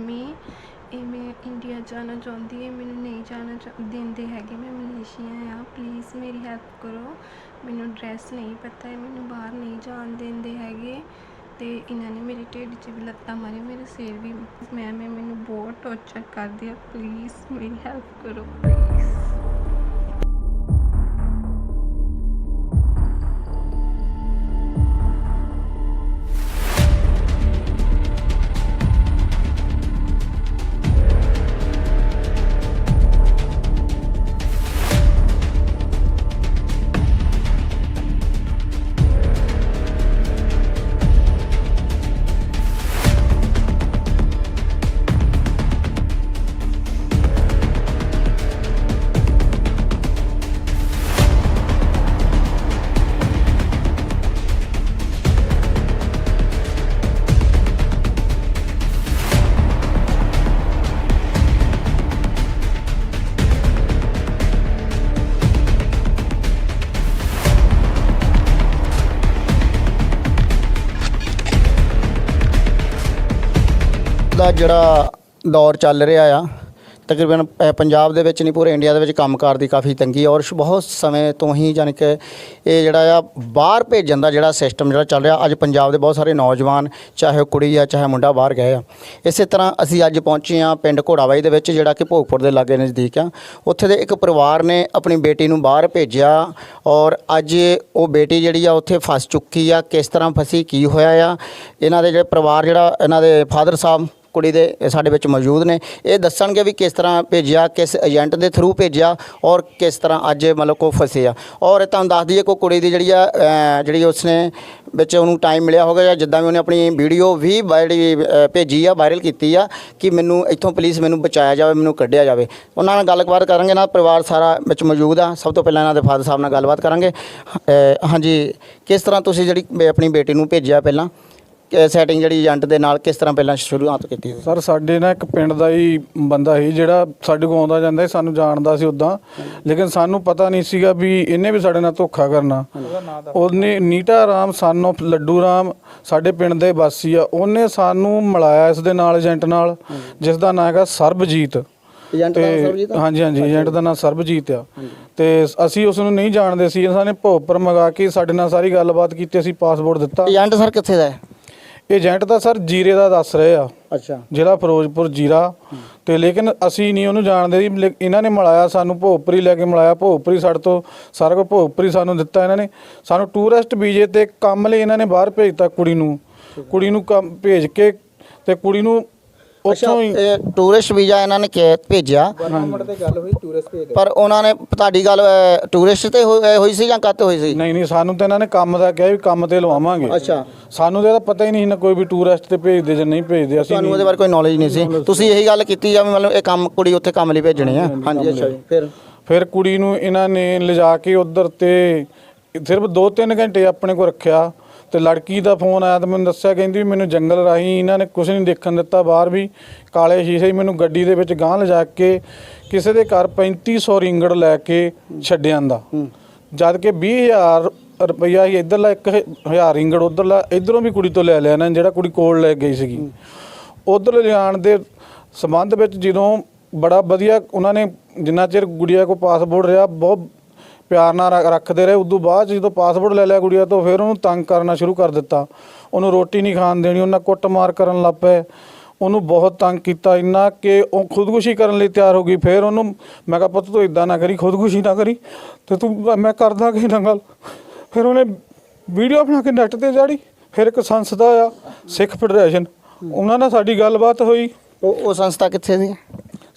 Help ਇਹ ਮੈਂ India ਜਾਣਾ ਚਾਹੁੰਦੀ ਹੈ, ਮੈਨੂੰ ਨਹੀਂ ਜਾਣਾ ਚਾਹ- ਦਿੰਦੇ ਹੈਗੇ ਮੈਂ ਮਲੇਸ਼ੀਆ ਆ। ਪਲੀਜ਼ ਮੇਰੀ ਹੈਲਪ ਕਰੋ। ਮੈਨੂੰ ਡਰੈਸ ਨਹੀਂ ਪਤਾ ਹੈ, ਮੈਨੂੰ ਬਾਹਰ ਨਹੀਂ ਜਾਣ ਦਿੰਦੇ ਹੈਗੇ। ਅਤੇ ਇਹਨਾਂ ਨੇ ਮੇਰੇ ਢਿੱਡ 'ਚ ਵੀ ਲੱਤਾਂ ਮਾਰੀਆਂ, ਮੇਰੇ ਸਿਰ ਵੀ ਮੈਮ ਮੈਂ, ਮੈਨੂੰ ਬਹੁਤ ਟੌਰਚਰ ਕਰਦੇ ਆ। ਪਲੀਜ਼ ਮੇਰੀ ਹੈਲਪ ਕਰੋ ਪਲੀਜ਼ ਦਾ ਜਿਹੜਾ ਦੌਰ ਚੱਲ ਰਿਹਾ ਆ, ਤਕਰੀਬਨ ਪ- ਪੰਜਾਬ ਦੇ ਵਿੱਚ ਨਹੀਂ, ਪੂਰੇ ਇੰਡੀਆ ਦੇ ਵਿੱਚ ਕੰਮਕਾਰ ਦੀ ਕਾਫੀ ਤੰਗੀ ਔਰ ਬਹੁਤ ਸਮੇਂ ਤੋਂ ਹੀ ਜਾਣੀ ਕਿ ਇਹ ਜਿਹੜਾ ਆ, ਬਾਹਰ ਭੇਜਣ ਦਾ ਜਿਹੜਾ ਸਿਸਟਮ ਜਿਹੜਾ ਚੱਲ ਰਿਹਾ, ਅੱਜ ਪੰਜਾਬ ਦੇ ਬਹੁਤ ਸਾਰੇ ਨੌਜਵਾਨ, ਚਾਹੇ ਉਹ ਕੁੜੀ ਆ, ਚਾਹੇ ਮੁੰਡਾ ਬਾਹਰ ਗਏ ਆ। ਇਸੇ ਤਰ੍ਹਾਂ ਅਸੀਂ ਅੱਜ ਪਹੁੰਚੇ ਆ ਪਿੰਡ ਘੋੜਾਵਾਈ ਦੇ ਵਿੱਚ, ਜਿਹੜਾ ਕਿ ਭੋਗਪੁਰ ਦੇ ਲਾਗੇ ਨਜ਼ਦੀਕ ਆ। ਉੱਥੇ ਦੇ ਇੱਕ ਪਰਿਵਾਰ ਨੇ ਆਪਣੀ ਬੇਟੀ ਨੂੰ ਬਾਹਰ ਭੇਜਿਆ ਔਰ ਅੱਜ ਉਹ ਬੇਟੀ ਜਿਹੜੀ ਆ, ਉੱਥੇ ਫਸ ਚੁੱਕੀ ਆ। ਕਿਸ ਤਰ੍ਹਾਂ ਫਸੀ, ਕੀ ਹੋਇਆ ਆ? ਇਹਨਾਂ ਦੇ ਜਿਹੜੇ ਪਰਿਵਾਰ ਜਿਹੜਾ, ਇਹਨਾਂ ਦੇ ਫਾਦਰ ਸਾਹਿਬ ਕੁੜੀ ਦੇ ਸਾਡੇ ਵਿੱਚ ਮੌਜੂਦ ਨੇ। ਇਹ ਦੱਸਣਗੇ ਵੀ ਕਿਸ ਤਰ੍ਹਾਂ ਭੇਜਿਆ, ਕਿਸ ਏਜੰਟ ਦੇ ਥਰੂ ਭੇਜਿਆ ਔਰ ਕਿਸ ਤਰ੍ਹਾਂ ਅੱਜ ਮਤਲਬ ਕੋ ਫਸੇ ਆ। ਔਰ ਤੁਹਾਨੂੰ ਦੱਸ ਦਈਏ ਕੋ ਕੁੜੀ ਦੀ ਜਿਹੜੀ ਆ ਜਿਹੜੀ ਉਸਨੇ ਵਿੱਚ ਉਹਨੂੰ ਟਾਈਮ ਮਿਲਿਆ ਹੋਗਾ ਜਾਂ ਜਿੱਦਾਂ ਵੀ ਉਹਨੇ ਆਪਣੀ ਵੀਡੀਓ ਵੀ ਵਾ- ਜਿਹੜੀ ਭੇਜੀ ਆ ਵਾਇਰਲ ਕੀਤੀ ਆ ਕਿ ਮੈਨੂੰ ਇੱਥੋਂ ਪੁਲਿਸ ਮੈਨੂੰ ਬਚਾਇਆ ਜਾਵੇ, ਮੈਨੂੰ ਕੱਢਿਆ ਜਾਵੇ। ਉਹਨਾਂ ਨਾਲ ਗੱਲਬਾਤ ਕਰਾਂਗੇ ਨਾਲ ਪਰਿਵਾਰ ਸਾਰਾ ਵਿੱਚ ਮੌਜੂਦ ਆ। ਸਭ ਤੋਂ ਪਹਿਲਾਂ ਇਹਨਾਂ ਦੇ ਫਾਦਰ ਸਾਹਿਬ ਨਾਲ ਗੱਲਬਾਤ ਕਰਾਂਗੇ। ਹਾਂਜੀ, ਕਿਸ ਤਰ੍ਹਾਂ ਤੁਸੀਂ ਜਿਹੜੀ ਆਪਣੀ ਬੇਟੀ ਨੂੰ ਭੇਜਿਆ ਪਹਿਲਾਂ? ਸੈਟਿੰਗ ਜਿਹੜੀ ਏਜੰਟ ਦੇ ਨਾਲ ਕਿਸ ਤਰ੍ਹਾਂ ਪਹਿਲਾਂ ਸ਼ੁਰੂਆਤ ਕੀਤੀ ਸੀ ਸਰ ਸਾਡੇ ਨਾਲ ਇੱਕ ਪਿੰਡ ਦਾ ਹੀ ਬੰਦਾ ਸੀ ਜਿਹੜਾ ਸਾਡੇ ਕੋਲ ਆਉਂਦਾ ਜਾਂਦਾ ਸੀ ਸਾਨੂੰ ਜਾਣਦਾ ਸੀ ਉਦਾਂ। ਲੇਕਿਨ ਸਾਨੂੰ ਪਤਾ ਨਹੀਂ ਸੀਗਾ ਵੀ ਇਹਨੇ ਵੀ ਸਾਡੇ ਨਾਲ ਧੋਖਾ ਕਰਨਾ। ਉਹਨੇ ਨੀਟਾ ਰਾਮ ਸਨ ਲੱਡੂ ਰਾਮ ਸਾਡੇ ਪਿੰਡ ਦੇ ਵਾਸੀ ਆ। ਉਹਨੇ ਸਾਨੂੰ ਮਿਲਾਇਆ ਇਸ ਦੇ ਨਾਲ ਏਜੰਟ ਨਾਲ ਜਿਸ ਦਾ ਨਾਮ ਹੈਗਾ ਸਰਬਜੀਤ। ਏਜੰਟ ਦਾ ਸਰਬਜੀਤ? ਹਾਂਜੀ ਹਾਂਜੀ ਏਜੰਟ ਦਾ ਨਾਮ ਸਰਬਜੀਤ ਆ। ਤੇ ਅਸੀਂ ਉਸ ਨੂੰ ਨਹੀਂ ਜਾਣਦੇ ਸੀ ਇਹਨਾਂ ਨੇ ਭੋਪਰ ਮੰਗਾ ਕੇ ਸਾਡੇ ਨਾਲ ਸਾਰੀ ਗੱਲਬਾਤ ਕੀਤੀ ਅਸੀਂ ਪਾਸਪੋਰਟ ਦਿੱਤਾ। ਏਜੰਟ ਸਰ ਕਿੱਥੇ ਦਾ ਹੈ? ਏਜੰਟ ਤਾਂ ਸਰ ਜੀਰੇ ਦਾ ਦੱਸ ਰਹੇ ਆ। ਅੱਛਾ। ਜ਼ਿਲ੍ਹਾ ਫਿਰੋਜ਼ਪੁਰ ਜੀਰਾ। ਤੇ ਲੇਕਿਨ ਅਸੀਂ ਨਹੀਂ ਉਹਨੂੰ ਜਾਣਦੇ ਸੀ ਲੇ- ਇਹਨਾਂ ਨੇ ਮਿਲਾਇਆ ਸਾਨੂੰ ਭੋਗਪੁਰੀ ਲੈ ਕੇ ਮਿਲਾਇਆ। ਭੋਗਪੁਰੀ ਸਾਡੇ ਤੋਂ ਸਾਰਾ ਕੁਝ ਭੋਗਪੁਰੀ ਸਾਨੂੰ ਦਿੱਤਾ ਇਹਨਾਂ ਨੇ। ਸਾਨੂੰ ਟੂਰਿਸਟ ਵੀਜ਼ੇ ਤੇ ਕੰਮ ਲਈ ਇਹਨਾਂ ਨੇ ਬਾਹਰ ਭੇਜਤਾ ਕੁੜੀ ਨੂੰ। ਕੁੜੀ ਨੂੰ ਕੰਮ ਭੇਜ ਕੇ ਤੇ ਕੁੜੀ ਨੂੰ ਉੱਥੋਂ ਹੀ ਇਹ ਟੂਰਿਸਟ ਵੀਜ਼ਾ ਇਹਨਾਂ ਨੇ ਕਿ ਭੇਜਿਆ। ਪਰ ਉਹਨਾਂ ਨੇ ਤੁਹਾਡੀ ਗੱਲ ਟੂਰਿਸਟ ਤੇ ਹੋਈ ਸੀ ਜਾਂ ਕੱਤ ਹੋਈ ਸੀ? ਨਹੀਂ ਨਹੀਂ ਸਾਨੂੰ ਤਾਂ ਇਹਨਾਂ ਨੇ ਕੰਮ ਦਾ ਕਿਹਾ ਵੀ ਕੰਮ ਤੇ ਲਵਾਵਾਂਗੇ। ਅੱਛਾ। ਸਾਨੂੰ ਤਾਂ ਇਹਦਾ ਪਤਾ ਹੀ ਨਹੀਂ ਸੀ ਨਾ ਕੋਈ ਵੀ ਟੂਰਿਸਟ ਤੇ ਭੇਜਦੇ ਜਾਂ ਨਹੀਂ ਭੇਜਦੇ ਅਸੀਂ ਤੁਹਾਨੂੰ ਉਹਦੇ ਬਾਰੇ ਕੋਈ ਨੌਲੇਜ ਨਹੀਂ ਸੀ। ਤੁਸੀਂ ਇਹੀ ਗੱਲ ਕੀਤੀ ਜਾਂ ਮਤਲਬ ਇਹ ਕੰਮ ਕੁੜੀ ਉੱਥੇ ਕੰਮ ਲਈ ਭੇਜਣੀ ਆ? ਹਾਂਜੀ ਅੱਛਾ ਜੀ ਫਿਰ? ਫਿਰ ਕੁੜੀ ਨੂੰ ਇਹਨਾਂ ਨੇ ਲਿਜਾ ਕੇ ਉਧਰ ਤੇ ਸਿਰਫ 2-3 ਘੰਟੇ ਆਪਣੇ ਕੋਲ ਰੱਖਿਆ। ਤੇ ਲੜਕੀ ਦਾ ਫੋਨ ਆਇਆ ਤੇ ਮੈਨੂੰ ਦੱਸਿਆ ਕਹਿੰਦੀ ਵੀ ਮੈਨੂੰ ਜੰਗਲ ਰਾਹੀਂ ਇਹਨਾਂ ਨੇ ਕੁਝ ਨਹੀਂ ਦੇਖਣ ਦਿੱਤਾ ਬਾਹਰ ਵੀ। ਕਾਲੇ ਸ਼ੀਸ਼ੇ ਹੀ ਮੈਨੂੰ ਗੱਡੀ ਦੇ ਵਿੱਚ ਗਾਂਹ ਲਿਜਾ ਕੇ ਕਿਸੇ ਦੇ ਘਰ 3500 ਰਿੰਗੜ ਲੈ ਕੇ ਛੱਡਿਆਂ ਦਾ ਜਦ ਕਿ 20000 ਰੁਪਈਆ ਹੀ ਇਧਰਲਾ 1000 ਰਿੰਗੜ ਉਧਰਲਾ ਇਧਰੋਂ ਵੀ ਕੁੜੀ ਤੋਂ ਲੈ ਲਿਆ ਨੇ ਜਿਹੜਾ ਕੁੜੀ ਕੋਲ ਲੈ ਗਈ ਸੀਗੀ। ਉਧਰ ਲਿਜਾਣ ਦੇ ਸੰਬੰਧ ਵਿੱਚ ਜਦੋਂ ਬੜਾ ਵਧੀਆ ਉਹਨਾਂ ਨੇ ਜਿੰਨਾ ਚਿਰ ਗੁੜੀਆ ਕੋ ਪਾਸਪੋਰਟ ਰਿਹਾ ਬਹੁਤ ਪਿਆਰ ਨਾਲ ਰ- ਰੱਖਦੇ ਰਹੇ। ਉਦੋਂ ਬਾਅਦ 'ਚ ਜਦੋਂ ਪਾਸਪੋਰਟ ਲੈ ਲਿਆ ਗੁੜੀਆ ਤੋਂ, ਫਿਰ ਉਹਨੂੰ ਤੰਗ ਕਰਨਾ ਸ਼ੁਰੂ ਕਰ ਦਿੱਤਾ। ਉਹਨੂੰ ਰੋਟੀ ਨਹੀਂ ਖਾਣ ਦੇਣੀ ਉਹਨਾਂ ਕੁੱਟਮਾਰ ਕਰਨ ਲੱਗ ਪਏ। ਉਹਨੂੰ ਬਹੁਤ ਤੰਗ ਕੀਤਾ ਇੰਨਾ ਕਿ ਉਹ ਖੁਦਕੁਸ਼ੀ ਕਰਨ ਲਈ ਤਿਆਰ ਹੋ ਗਈ। ਫਿਰ ਉਹਨੂੰ ਮੈਂ ਕਿਹਾ, ਪੁੱਤ ਤੂੰ ਇਦਾਂ ਨਾ ਕਰੀ, ਖੁਦਕੁਸ਼ੀ ਨਾ ਕਰੀ। ਤੇ ਤੂੰ, ਮੈਂ ਕਰਦਾ ਕਿ ਨਾ ਗੱਲ ਫਿਰ ਉਹਨੇ ਵੀਡੀਓ ਬਣਾ ਕੇ ਨੈਟ ਤੇ ਚਾੜੀ ਫਿਰ ਇੱਕ ਸੰਸਥਾ ਆ, ਸਿੱਖ ਫੈਡਰੇਸ਼ਨ ਉਹਨਾਂ ਨਾਲ ਸਾਡੀ ਗੱਲਬਾਤ ਹੋਈ। ਉਹ ਉਹ ਸੰਸਥਾ ਕਿੱਥੇ ਸੀ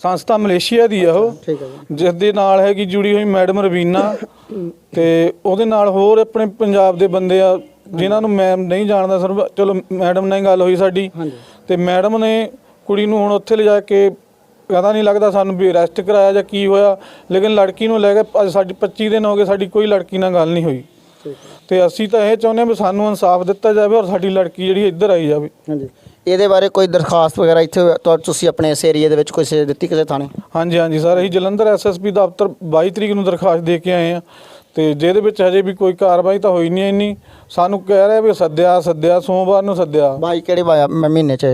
ਸੰਸਥਾ ਮਲੇਸ਼ੀਆ ਦੀ ਆ ਉਹ। ਠੀਕ ਹੈ ਜੀ। ਜਿਸ ਦੇ ਨਾਲ ਹੈਗੀ ਜੁੜੀ ਹੋਈ ਮੈਡਮ ਰਵੀਨਾ ਤੇ ਉਹਦੇ ਨਾਲ ਹੋਰ ਆਪਣੇ ਪੰਜਾਬ ਦੇ ਬੰਦੇ ਆ ਜਿਨ੍ਹਾਂ ਨੂੰ ਮੈਂ ਨਹੀਂ ਜਾਣਦਾ ਸਰ ਚਲੋ ਮੈਡਮ ਨਾਲ ਹੀ ਗੱਲ ਹੋਈ ਸਾਡੀ। ਤੇ ਮੈਡਮ ਨੇ ਕੁੜੀ ਨੂੰ ਹੁਣ ਉੱਥੇ ਲਿਜਾ ਕੇ ਪਤਾ ਨਹੀਂ ਲੱਗਦਾ ਸਾਨੂੰ ਵੀ ਅਰੈਸਟ ਕਰਾਇਆ ਜਾਂ ਕੀ ਹੋਇਆ ਲੇਕਿਨ ਲੜਕੀ ਨੂੰ ਲੈ ਕੇ ਅੱਜ ਸਾਡੀ 25 ਦਿਨ ਹੋ ਗਏ ਸਾਡੀ ਕੋਈ ਲੜਕੀ ਨਾਲ ਗੱਲ ਨਹੀਂ ਹੋਈ। ਤੇ ਅਸੀਂ ਤਾਂ ਇਹ ਚਾਹੁੰਦੇ ਹਾਂ ਵੀ ਸਾਨੂੰ ਇਨਸਾਫ ਦਿੱਤਾ ਜਾਵੇ ਔਰ ਸਾਡੀ ਲੜਕੀ ਜਿਹੜੀ ਇੱਧਰ ਆਈ ਜਾਵੇ। ਹਾਂਜੀ। ਇਹਦੇ ਬਾਰੇ ਕੋਈ ਦਰਖਾਸਤ ਵਗੈਰਾ ਇੱਥੇ ਤੁਹਾ- ਤੁਸੀਂ ਆਪਣੇ ਇਸ ਏਰੀਏ ਦੇ ਵਿੱਚ ਕੋਈ ਸੇ ਦਿੱਤੀ ਕਿਸੇ ਥਾਣੇ? ਹਾਂਜੀ ਹਾਂਜੀ ਸਰ ਅਸੀਂ ਜਲੰਧਰ ਐਸਐਸਪੀ ਦਫ਼ਤਰ 22 ਤਰੀਕ ਨੂੰ ਦਰਖਾਸਤ ਦੇ ਕੇ ਆਏ ਆ ਤੇ ਜਿਹਦੇ ਵਿੱਚ ਹਜੇ ਵੀ ਕੋਈ ਕਾਰਵਾਈ ਤਾਂ ਹੋਈ ਨਹੀਂ ਇੰਨੀ। ਸਾਨੂੰ ਕਹਿ ਰਿਹਾ ਵੀ ਸੱਦਿਆ ਸੱਦਿਆ ਸੋਮਵਾਰ ਨੂੰ ਸੱਦਿਆ। ਬਾਈ ਕਿਹੜੇ ਬਾਇਆ ਮਹੀਨੇ ਚ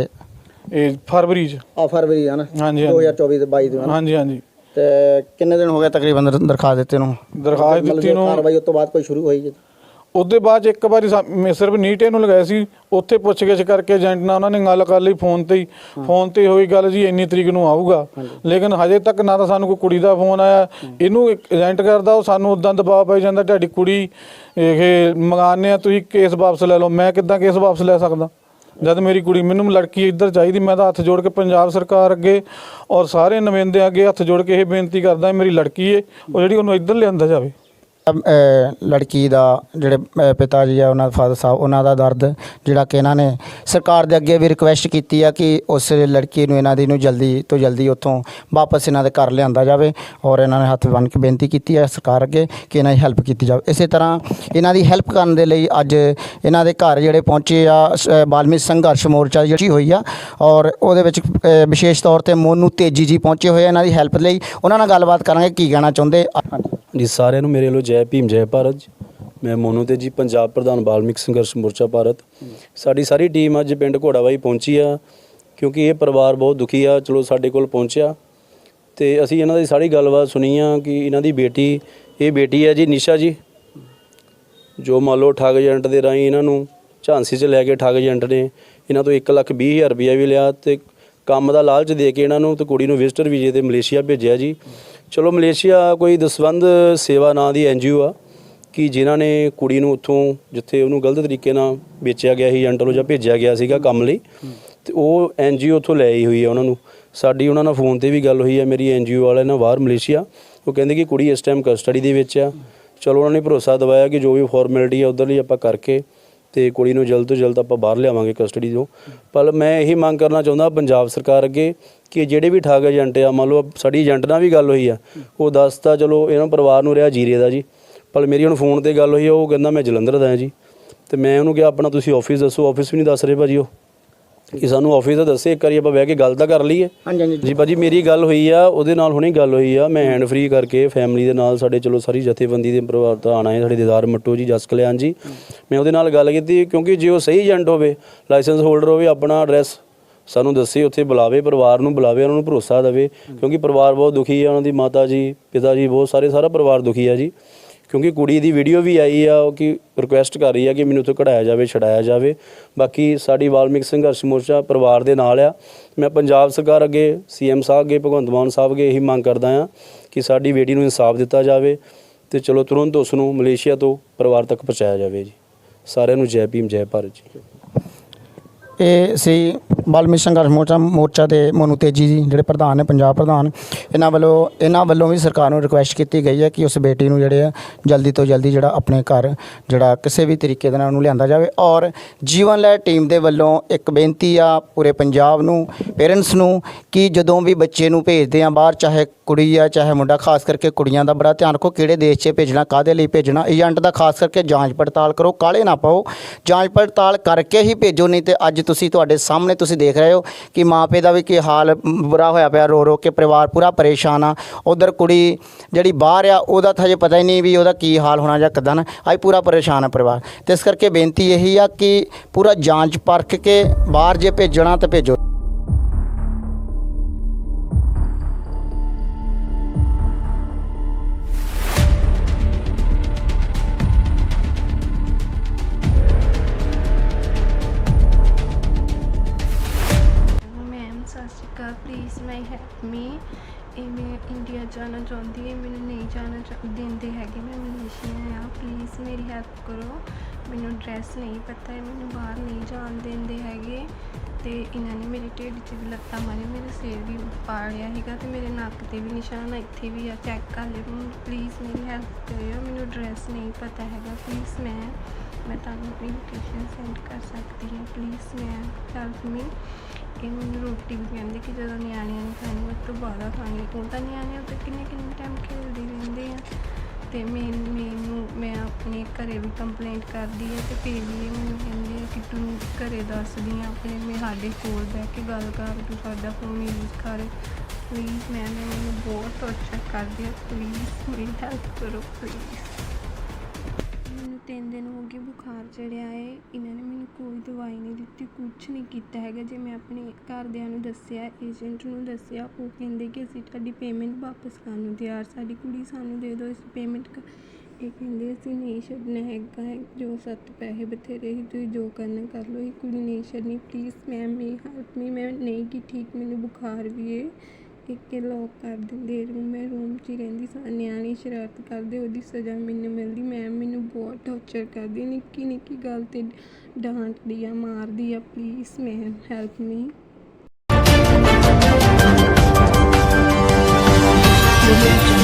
ਇਹ ਫਰਵਰੀ ਚ। ਆ ਫਰਵਰੀ ਆ ਨਾ? ਹਾਂਜੀ, ਹਾਂਜੀ। 2024 ਦੇ 22 ਦੇ? ਹਾਂਜੀ ਹਾਂਜੀ। ਤੇ ਕਿੰਨੇ ਦਿਨ ਹੋ ਗਏ ਤਕਰੀਬਨ ਦਰ- ਦਰਖਾਸਤ ਦਿੱਤੇ ਨੂੰ? ਦਰਖਾਸਤ ਮਤਲਬ ਦਿੱਤੀ ਨੂੰ ਕਾਰਵਾਈ ਉਸ ਤੋਂ ਬਾਅਦ ਕੋਈ ਸ਼ੁਰੂ ਹੋਈ ਜੀ ਉਹਦੇ ਬਾਅਦ ਇੱਕ ਵਾਰੀ ਸਿਰਫ ਨੀਟੇ ਨੂੰ ਲਗਾਇਆ ਸੀ ਉੱਥੇ ਪੁੱਛਗਿੱਛ ਕਰਕੇ ਏਜੰਟ ਨਾਲ ਉਹਨਾਂ ਨੇ ਗੱਲ ਕਰ ਲਈ ਫੋਨ ਤੇ ਹੀ। ਫੋਨ ਤੇ ਹੋਈ ਗੱਲ ਜੀ ਇੰਨੀ ਤਰੀਕ ਨੂੰ ਆਊਗਾ। ਲੇਕਿਨ ਹਜੇ ਤੱਕ ਨਾ ਤਾਂ ਸਾਨੂੰ ਕੋਈ ਕੁੜੀ ਦਾ ਫੋਨ ਆਇਆ। ਇਹਨੂੰ ਏਜੰਟ ਕਰਦਾ ਉਹ ਸਾਨੂੰ ਉਦਾਂ ਦਬਾਅ ਪਾਈ ਜਾਂਦਾ ਤੁਹਾਡੀ ਕੁੜੀ ਇਹ ਮੰਗਾਨੇ ਆ ਤੁਸੀਂ ਕੇਸ ਵਾਪਸ ਲੈ ਲਓ। ਮੈਂ ਕਿੱਦਾਂ ਕੇਸ ਵਾਪਸ ਲੈ ਸਕਦਾ? ਜਦ ਮੇਰੀ ਕੁੜੀ ਮੈਨੂੰ ਲੜਕੀ ਇੱਧਰ ਚਾਹੀਦੀ ਮੈਂ ਤਾਂ ਹੱਥ ਜੋੜ ਕੇ ਪੰਜਾਬ ਸਰਕਾਰ ਅੱਗੇ ਔਰ ਸਾਰੇ ਨੁਮਾਇੰਦਿਆਂ ਅੱਗੇ ਹੱਥ ਜੋੜ ਕੇ ਇਹ ਬੇਨਤੀ ਕਰਦਾ ਮੇਰੀ ਲੜਕੀ ਏ ਉਹ ਜਿਹੜੀ ਉਹਨੂੰ ਇੱਧਰ ਲਿਆਂਦਾ ਜਾਵੇ। ਲੜਕੀ ਦਾ ਜਿਹੜੇ ਪਿਤਾ ਜੀ ਆ, ਉਹਨਾਂ ਦਾ ਫਾਦਰ ਸਾਹਿਬ, ਉਹਨਾਂ ਦਾ ਦਰਦ ਜਿਹੜਾ ਕਿ ਇਹਨਾਂ ਨੇ ਸਰਕਾਰ ਦੇ ਅੱਗੇ ਵੀ ਰਿਕੁਐਸਟ ਕੀਤੀ ਆ ਕਿ ਉਸ ਲੜਕੀ ਨੂੰ, ਇਹਨਾਂ ਦੀ ਨੂੰ ਜਲਦੀ ਤੋਂ ਜਲਦੀ ਉੱਥੋਂ ਵਾਪਸ ਇਹਨਾਂ ਦੇ ਘਰ ਲਿਆਂਦਾ ਜਾਵੇ ਔਰ ਇਹਨਾਂ ਨੇ ਹੱਥ ਬੰਨ੍ਹ ਕੇ ਬੇਨਤੀ ਕੀਤੀ ਹੈ ਸਰਕਾਰ ਅੱਗੇ ਕਿ ਇਹਨਾਂ ਦੀ ਹੈਲਪ ਕੀਤੀ ਜਾਵੇ। ਇਸੇ ਤਰ੍ਹਾਂ ਇਹਨਾਂ ਦੀ ਹੈਲਪ ਕਰਨ ਦੇ ਲਈ ਅੱਜ ਇਹਨਾਂ ਦੇ ਘਰ ਜਿਹੜੇ ਪਹੁੰਚੇ ਆ, ਸ- ਬਾਲਮੀਕ ਸੰਘਰਸ਼ ਮੋਰਚਾ ਜਿਹੜੀ ਹੋਈ ਆ ਔਰ ਉਹਦੇ ਵਿੱਚ ਵਿਸ਼ੇਸ਼ ਤੌਰ ਤੇ ਮੋਨੂ ਤੇਜੀ ਜੀ ਪਹੁੰਚੇ ਹੋਏ ਆ ਇਹਨਾਂ ਦੀ ਹੈਲਪ ਲਈ। ਉਹਨਾਂ ਨਾਲ ਗੱਲਬਾਤ ਕਰਾਂਗੇ, ਕੀ ਕਹਿਣਾ ਚਾਹੁੰਦੇ? ਜੀ, ਸਾਰਿਆਂ ਨੂੰ ਮੇਰੇ ਵੱਲੋਂ ਜੈ ਭੀਮ, ਜੈ ਭਾਰਤ ਮੈਂ ਮੋਨੂ ਤੇ ਜੀ, ਪੰਜਾਬ ਪ੍ਰਧਾਨ ਬਾਲਮਿਕ ਸੰਘਰਸ਼ ਮੋਰਚਾ ਭਾਰਤ। ਸਾਡੀ ਸਾਰੀ ਟੀਮ ਅੱਜ ਪਿੰਡ ਘੋੜਾਵਾਈ ਪਹੁੰਚੀ ਆ, ਕਿਉਂਕਿ ਇਹ ਪਰਿਵਾਰ ਬਹੁਤ ਦੁਖੀ ਆ, ਚਲੋ ਸਾਡੇ ਕੋਲ ਪਹੁੰਚਿਆ। ਤੇ ਅਸੀਂ ਇਹਨਾਂ ਦੀ ਸਾਰੀ ਗੱਲਬਾਤ ਸੁਣੀ ਆ ਕਿ ਇਹਨਾਂ ਦੀ ਬੇਟੀ, ਇਹ ਬੇਟੀ ਹੈ ਜੀ ਨਿਸ਼ਾ ਜੀ। ਜੋ ਮੰਨ ਲਓ ਠੱਗ ਏਜੰਟ ਦੇ ਰਾਹੀਂ ਇਹਨਾਂ ਨੂੰ ਝਾਂਸੀ 'ਚ ਲੈ ਕੇ ਠੱਗ ਏਜੰਟ ਨੇ, ਇਹਨਾਂ ਤੋਂ 1 ਲੱਖ ਵੀਹ ਹਜ਼ਾਰ ਰੁਪਇਆ ਵੀ ਲਿਆ ਤੇ ਕੰਮ ਦਾ ਲਾਲਚ ਦੇ ਕੇ ਇਹਨਾਂ ਨੂੰ ਤੇ ਕੁੜੀ ਨੂੰ ਵਿਜ਼ਟਰ ਵੀਜ਼ੇ ਤੇ ਮਲੇਸ਼ੀਆ ਭੇਜਿਆ ਜੀ। ਚਲੋ ਮਲੇਸ਼ੀਆ ਕੋਈ ਦਸਵੰਧ ਸੇਵਾ ਨਾਂ ਦੀ ਐਨਜੀਓ ਆ ਕਿ ਜਿਨ੍ਹਾਂ ਨੇ ਕੁੜੀ ਨੂੰ ਉੱਥੋਂ ਜਿੱਥੇ ਉਹਨੂੰ ਗਲਤ ਤਰੀਕੇ ਨਾਲ ਵੇਚਿਆ ਗਿਆ ਸੀ ਏਜੰਟ ਜਾਂ ਭੇਜਿਆ ਗਿਆ ਸੀਗਾ ਕੰਮ ਲਈ, ਤੇ ਉਹ ਐਨਜੀਓ ਉੱਥੋਂ ਲੈ ਆਈ ਹੋਈ ਹੈ ਉਹਨਾਂ ਨੂੰ। ਸਾਡੀ ਉਹਨਾਂ ਨਾਲ ਫੋਨ ਤੇ ਵੀ ਗੱਲ ਹੋਈ ਹੈ ਮੇਰੀ ਐਨਜੀਓ ਵਾਲੇ ਨਾਲ ਬਾਹਰ ਮਲੇਸ਼ੀਆ। ਉਹ ਕਹਿੰਦੇ ਕਿ ਕੁੜੀ ਇਸ ਟਾਈਮ ਕਸਟਡੀ ਦੇ ਵਿੱਚ ਆ। ਚਲੋ ਉਹਨਾਂ ਨੇ ਭਰੋਸਾ ਦਿਵਾਇਆ ਕਿ ਜੋ ਵੀ ਫਾਰਮੈਲਿਟੀ ਆ, ਉਧਰ ਲਈ ਆਪਾਂ ਕਰਕੇ ਤੇ ਕੁੜੀ ਨੂੰ ਜਲਦ ਤੋਂ ਜਲਦ ਆਪਾਂ ਬਾਹਰ ਲਿਆਵਾਂਗੇ ਕਸਟਡੀ ਤੋਂ। ਪਰ ਮੈਂ ਇਹੀ ਮੰਗ ਕਰਨਾ ਚਾਹੁੰਦਾ ਪੰਜਾਬ ਸਰਕਾਰ ਅੱਗੇ ਕਿ ਜਿਹੜੇ ਵੀ ਠੱਗ ਏਜੰਟ ਆ, ਮੰਨ ਲਓ ਸਾਡੀ ਏਜੰਟ ਨਾਲ ਵੀ ਗੱਲ ਹੋਈ ਆ, ਉਹ ਦੱਸਤਾ ਚਲੋ ਇਹਨਾਂ ਪਰਿਵਾਰ ਨੂੰ ਰਿਹਾ ਜੀਰੇ ਦਾ ਜੀ। ਪਰ ਮੇਰੀ ਹੁਣ ਫੋਨ ਤੇ ਗੱਲ ਹੋਈ ਆ, ਉਹ ਕਹਿੰਦਾ ਮੈਂ ਜਲੰਧਰ ਦਾ ਹਾਂ ਜੀ। ਤੇ ਮੈਂ ਉਹਨੂੰ ਕਿਹਾ, ਆਪਣਾ ਤੁਸੀਂ ਆਫਿਸ ਦੱਸੋ ਆਫਿਸ ਵੀ ਨਹੀਂ ਦੱਸ ਰਹੇ ਭਾਜੀ ਉਹ। ਕਿ ਸਾਨੂੰ ਆਫਿਸ ਦਾ ਦੱਸੇ ਇੱਕ ਵਾਰੀ ਆਪਾਂ ਬਹਿ ਕੇ ਗੱਲ ਤਾਂ ਕਰ ਲਈਏ। ਹਾਂਜੀ ਹਾਂਜੀ। ਜੀ ਭਾਜੀ ਮੇਰੀ ਗੱਲ ਹੋਈ ਆ ਉਹਦੇ ਨਾਲ ਹੁਣੇ ਗੱਲ ਹੋਈ ਆ ਮੈਂ ਹੈਂਡ ਫ੍ਰੀ ਕਰਕੇ ਫੈਮਿਲੀ ਦੇ ਨਾਲ ਸਾਡੇ ਚਲੋ ਸਾਰੀ ਜਥੇਬੰਦੀ ਦੇ ਪਰਿਵਾਰ ਤੋਂ ਆਣਾ ਹੈ ਸਾਡੇ ਦੀਦਾਰ ਮੱਟੂ ਜੀ ਜਸ ਕਲਿਆਣ ਜੀ। ਮੈਂ ਉਹਦੇ ਨਾਲ ਗੱਲ ਕੀਤੀ ਕਿਉਂਕਿ ਜੇ ਉਹ ਸਹੀ ਏਜੰਟ ਹੋਵੇ ਲਾਇਸੈਂਸ ਹੋਲਡਰ ਹੋਵੇ ਆਪਣਾ ਐਡਰੈਸ ਸਾਨੂੰ ਦੱਸੇ ਉੱਥੇ ਬੁਲਾਵੇ ਪਰਿਵਾਰ ਨੂੰ ਬੁਲਾਵੇ ਉਹਨਾਂ ਨੂੰ ਭਰੋਸਾ ਦੇਵੇ ਕਿਉਂਕਿ ਪਰਿਵਾਰ ਬਹੁਤ ਦੁਖੀ ਆ ਉਹਨਾਂ ਦੀ ਮਾਤਾ ਜੀ ਪਿਤਾ ਜੀ ਬਹੁਤ ਸਾਰੇ ਸਾਰਾ ਪਰਿਵਾਰ ਦੁਖੀ ਆ ਜੀ। ਕਿਉਂਕਿ ਕੁੜੀ ਦੀ ਵੀਡੀਓ ਵੀ ਆਈ ਆ, ਉਹ ਕਿ ਰਿਕੁਐਸਟ ਕਰ ਰਹੀ ਆ ਕਿ ਮੈਨੂੰ ਉੱਥੇ ਕਢਾਇਆ ਜਾਵੇ, ਛਡਾਇਆ ਜਾਵੇ। ਬਾਕੀ ਸਾਡੀ ਵਾਲਮੀਕ ਸੰਘਰਸ਼ ਮੋਰਚਾ ਪਰਿਵਾਰ ਦੇ ਨਾਲ ਆ। ਮੈਂ ਪੰਜਾਬ ਸਰਕਾਰ ਅੱਗੇ ਸੀਐਮ ਸਾਹਿਬ ਅੱਗੇ, ਭਗਵੰਤ ਮਾਨ ਸਾਹਿਬ ਅੱਗੇ ਇਹੀ ਮੰਗ ਕਰਦਾ ਆ ਕਿ ਸਾਡੀ ਬੇਟੀ ਨੂੰ ਇਨਸਾਫ ਦਿੱਤਾ ਜਾਵੇ ਤੇ ਚਲੋ ਤੁਰੰਤ ਉਸ ਨੂੰ ਮਲੇਸ਼ੀਆ ਤੋਂ ਪਰਿਵਾਰ ਤੱਕ ਪਹੁੰਚਾਇਆ ਜਾਵੇ ਜੀ। ਸਾਰਿਆਂ ਨੂੰ ਜੈ ਭੀਮ, ਜੈ ਭਾਰਤ ਜੀ। ਇਹ ਸੀ ਬਾਲਮੀ ਸੰਘਰਸ਼ ਮੋਰਚਾ ਮੋਰਚਾ ਦੇ ਮੋਨੂ ਤੇਜੀ ਜੀ, ਜਿਹੜੇ ਪ੍ਰਧਾਨ ਨੇ, ਪੰਜਾਬ ਪ੍ਰਧਾਨ, ਇਹਨਾਂ ਵੱਲੋਂ ਇਹਨਾਂ ਵੱਲੋਂ ਵੀ ਸਰਕਾਰ ਨੂੰ ਰਿਕੁਐਸਟ ਕੀਤੀ ਗਈ ਹੈ ਕਿ ਉਸ ਬੇਟੀ ਨੂੰ ਜਿਹੜੇ ਆ, ਜਲਦੀ ਤੋਂ ਜਲਦੀ ਜਿਹੜਾ ਆਪਣੇ ਘਰ, ਜਿਹੜਾ ਕਿਸੇ ਵੀ ਤਰੀਕੇ ਦੇ ਨਾਲ ਉਹਨੂੰ ਲਿਆਂਦਾ ਜਾਵੇ ਔਰ ਜੀਵਨ ਲੈ ਟੀਮ ਦੇ ਵੱਲੋਂ ਇੱਕ ਬੇਨਤੀ ਆ ਪੂਰੇ ਪੰਜਾਬ ਨੂੰ ਪੇਰੈਂਟਸ ਨੂੰ, ਕਿ ਜਦੋਂ ਵੀ ਬੱਚੇ ਨੂੰ ਭੇਜਦੇ ਆ ਬਾਹਰ, ਚਾਹੇ ਕੁੜੀ ਆ, ਚਾਹੇ ਮੁੰਡਾ, ਖਾਸ ਕਰਕੇ ਕੁੜੀਆਂ ਦਾ ਬੜਾ ਧਿਆਨ ਰੱਖੋ ਕਿਹੜੇ ਦੇਸ਼ 'ਚ ਭੇਜਣਾ ਕਾਦੇ ਲਈ ਭੇਜਣਾ, ਏਜੰਟ ਦਾ ਖਾਸ ਕਰਕੇ ਜਾਂਚ ਪੜਤਾਲ ਕਰੋ ਕਾਲੇ ਨਾ ਪਾਓ, ਜਾਂਚ ਪੜਤਾਲ ਕਰਕੇ ਹੀ ਭੇਜੋ, ਨਹੀਂ ਤੇ ਅੱਜ ਤੁਸੀਂ ਤੁਹਾਡੇ ਸਾਹਮਣੇ ਤੁਸੀਂ ਦੇਖ ਰਹੇ ਹੋ ਕਿ ਮਾਪੇ ਦਾ ਵੀ ਕੀ ਹਾਲ ਬੁਰਾ ਹੋਇਆ ਪਿਆ, ਰੋ ਰੋ ਕੇ ਪਰਿਵਾਰ ਪੂਰਾ ਪਰੇਸ਼ਾਨ ਆ। ਉਧਰ ਕੁੜੀ ਜਿਹੜੀ ਬਾਹਰ ਆ, ਉਹਦਾ ਤਾਂ ਹਜੇ ਪਤਾ ਹੀ ਨਹੀਂ ਵੀ ਉਹਦਾ ਕੀ ਹਾਲ ਹੋਣਾ ਜਾਂ ਕਿੱਦਾਂ ਅੱਜ ਪੂਰਾ ਪਰੇਸ਼ਾਨ ਆ ਪਰਿਵਾਰ। ਤੇ ਇਸ ਕਰਕੇ ਬੇਨਤੀ ਇਹੀ ਆ ਕਿ ਪੂਰਾ ਜਾਂਚ ਪਰਖ ਕੇ ਬਾਹਰ ਜੇ ਭੇਜਣਾ ਤਾਂ ਭੇਜੋ। ਸਤਿ ਸ਼੍ਰੀ ਅਕਾਲ ਪਲੀਜ਼ ਮਾਈ ਹੈਲਪ ਮੀ ਇਹ ਮੈਂ ਇੰਡੀਆ ਜਾਣਾ ਚਾਹੁੰਦੀ ਹੈ, ਮੈਨੂੰ ਨਹੀਂ ਜਾਣਾ ਚਾਹ- ਦਿੰਦੇ ਹੈਗੇ ਮੈਂ ਮਲੇਸ਼ੀਆ ਆ। ਪਲੀਜ਼ ਮੇਰੀ ਹੈਲਪ ਕਰੋ। ਮੈਨੂੰ ਐਡਰੈਸ ਨਹੀਂ ਪਤਾ ਹੈ ਮੈਨੂੰ ਬਾਹਰ ਨਹੀਂ ਜਾਣ ਦਿੰਦੇ ਹੈਗੇ। ਤੇ ਇਹਨਾਂ ਨੇ ਮੇਰੇ ਢਿੱਡ 'ਚ ਵੀ ਲੱਤਾਂ ਮਾਰੀ ਮੇਰੇ ਸਿਰ ਵੀ ਪਾ ਲਿਆ ਹੈਗਾ ਤੇ ਮੇਰੇ ਨੱਕ ਤੇ ਵੀ ਨਿਸ਼ਾਨ ਇੱਥੇ ਵੀ ਆ ਚੈੱਕ ਕਰ ਲਿਓ। ਪਲੀਜ਼ ਮੇਰੀ ਹੈਲਪ ਕਰਿਓ, ਮੈਨੂੰ ਐਡਰੈਸ ਨਹੀਂ ਪਤਾ ਹੈਗਾ। ਪਲੀਜ਼ ਮੈਂ ਮੈਂ ਤੁਹਾਨੂੰ ਆਪਣੀ ਲੋਕੇਸ਼ਨ ਸੈਂਡ ਕਰ ਸਕਦੀ ਹਾਂ। ਪਲੀਜ਼ ਮੈਂ ਹੈਲਪ ਮੀ ਇਹ ਮੈਨੂੰ ਰੋਟੀ ਵੀ ਕਹਿੰਦੇ ਕਿ ਜਦੋਂ ਨਿਆਣਿਆਂ ਨੇ ਖਾਣੀ ਉਸ ਤੋਂ ਬਾਅਦ ਖਾਣੀ ਉਹ ਤਾਂ ਨਿਆਣੇ ਉੱਤੇ ਕਿੰਨੇ ਕਿੰਨੇ ਟਾਈਮ ਖੇਡਦੇ ਰਹਿੰਦੇ ਆ। ਤੇ ਮੈਂ ਮੈਨੂੰ ਮੈਂ ਆਪਣੇ ਘਰੇ ਵੀ ਕੰਪਲੇਂਟ ਕਰਦੀ ਹੈ ਤੇ ਫਿਰ ਵੀ ਇਹ ਮੈਨੂੰ ਕਹਿੰਦੇ ਆ ਕਿ ਤੂੰ ਘਰੇ ਦੱਸਦੀ ਆ ਆਪਣੇ, ਮੈਂ ਸਾਡੇ ਕੋਲ ਬਹਿ ਕੇ ਗੱਲ ਕਰ, ਤੂੰ ਸਾਡਾ ਫੋਨ ਯੂਜ਼ ਕਰ। ਪਲੀਜ਼ ਮੈਂ ਮੈਨੂੰ ਬਹੁਤ ਟੌਰਚਰ ਕਰਦੀ ਆ। ਪਲੀਜ਼ ਮੇਰੀ ਹੈਲਪ ਕਰੋ ਪਲੀਜ਼ ਤਿੰਨ ਦਿਨ ਹੋ ਗਏ ਬੁਖਾਰ ਚੜਿਆ ਹੈ ਇਹਨਾਂ ਨੇ ਮੈਨੂੰ ਕੋਈ ਦਵਾਈ ਨਹੀਂ ਦਿੱਤੀ, ਕੁਛ ਨਹੀਂ ਕੀਤਾ ਹੈਗਾ। ਜੇ ਮੈਂ ਆਪਣੇ ਘਰਦਿਆਂ ਨੂੰ ਦੱਸਿਆ, ਏਜੰਟ ਨੂੰ ਦੱਸਿਆ, ਉਹ ਕਹਿੰਦੇ ਕਿ ਅਸੀਂ ਤੁਹਾਡੀ ਪੇਮੈਂਟ ਵਾਪਸ ਕਰਨ ਨੂੰ ਤਿਆਰ। ਸਾਡੀ ਕੁੜੀ ਸਾਨੂੰ ਦੇ ਦਿਓ ਅਸੀਂ ਪੇਮੈਂਟ ਇਹ ਕਹਿੰਦੇ, ਅਸੀਂ ਨਹੀਂ ਛੱਡਣਾ ਹੈਗਾ। ਹੈ। ਜੋ ਸੱਤ ਪੈਸੇ ਬਥੇਰੇ ਹੀ ਤੁਸੀਂ ਜੋ ਕਰਨਾ ਕਰ ਲਓ। ਇਹ ਕੁੜੀ ਨਹੀਂ ਛੱਡਣੀ please ma'am may help me ਮੈਂ ਨਹੀਂ ਕਿ ਠੀਕ, ਮੈਨੂੰ ਬੁਖਾਰ ਵੀ ਹੈ ਇੱਕ ਲੋਕ ਕਰ ਦਿੰਦੇ ਰੂਮ ਮੈਂ ਰੂਮ 'ਚ ਹੀ ਰਹਿੰਦੀ ਸਾਂ, ਨਿਆਣੀ ਸ਼ਰਾਰਤ ਕਰਦੇ, ਉਹਦੀ ਸਜ਼ਾ ਮੈਨੂੰ ਮਿਲਦੀ। ਮੈਮ ਮੈਨੂੰ ਬਹੁਤ ਟੌਰਚਰ ਕਰਦੀ। ਨਿੱਕੀ ਨਿੱਕੀ ਗੱਲ ਤੇ ਡਾਂਟਦੀ ਆ, ਮਾਰਦੀ ਆ please ma'am help me Audio